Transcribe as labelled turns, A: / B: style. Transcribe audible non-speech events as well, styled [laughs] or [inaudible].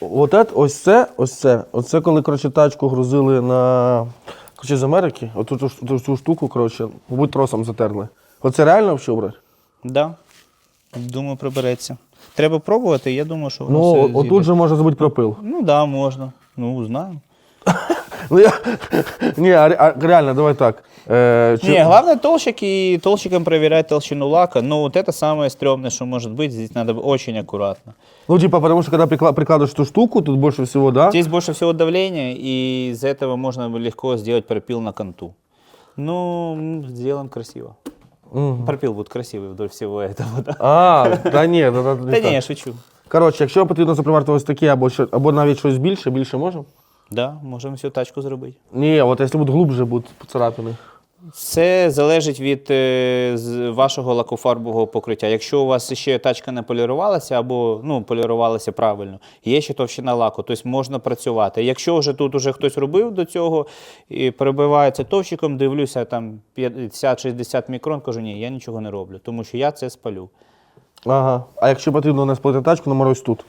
A: От ось це, ось це. Оце коли коротше, тачку грузили на коротше, з Америки, оту ту, ту, цю штуку, коротше, мабуть, тросом затерли. Оце реально взагалі Так.
B: Да. Думаю, прибереться. Треба пробувати, я думаю, що воно
A: Ну,
B: все
A: отут
B: з'їде.
A: же може забути пропил. Ну
B: Ну да, можна. Ну, знаю.
A: Ну, я... [laughs] Ні, а, ре- а реально, давай так. Е, чи-
B: Не, главное толщик и толщиком проверять толщину лака. Но вот это самое стрёмное, что может быть. Здесь надо очень аккуратно.
A: Ну, типа, потому что когда прикла- прикладываешь эту штуку, тут больше всего, да?
B: Здесь больше всего давления, и из-за этого можно легко сделать пропил на конту. Ну, м, сделаем красиво. Пропил будет красивый вдоль всего этого. Да,
A: А, та ні, та, та,
B: да не, я шучу.
A: Коротше, якщо потрібно заприварити ось таке, або, що, або навіть щось більше, більше можемо?
B: Да, можемо всю тачку зробити.
A: Ні, от якщо будуть глубже, будуть поцарапини.
B: Це залежить від е, з вашого лакофарбового покриття. Якщо у вас ще тачка не полірувалася або ну, полірувалася правильно, є ще товщина лаку, тобто можна працювати. Якщо вже тут уже хтось робив до цього і перебивається товщиком, дивлюся там 50-60 мікрон, кажу, ні, я нічого не роблю, тому що я це спалю.
A: Ага. А якщо потрібно не сплити тачку, номер ось тут.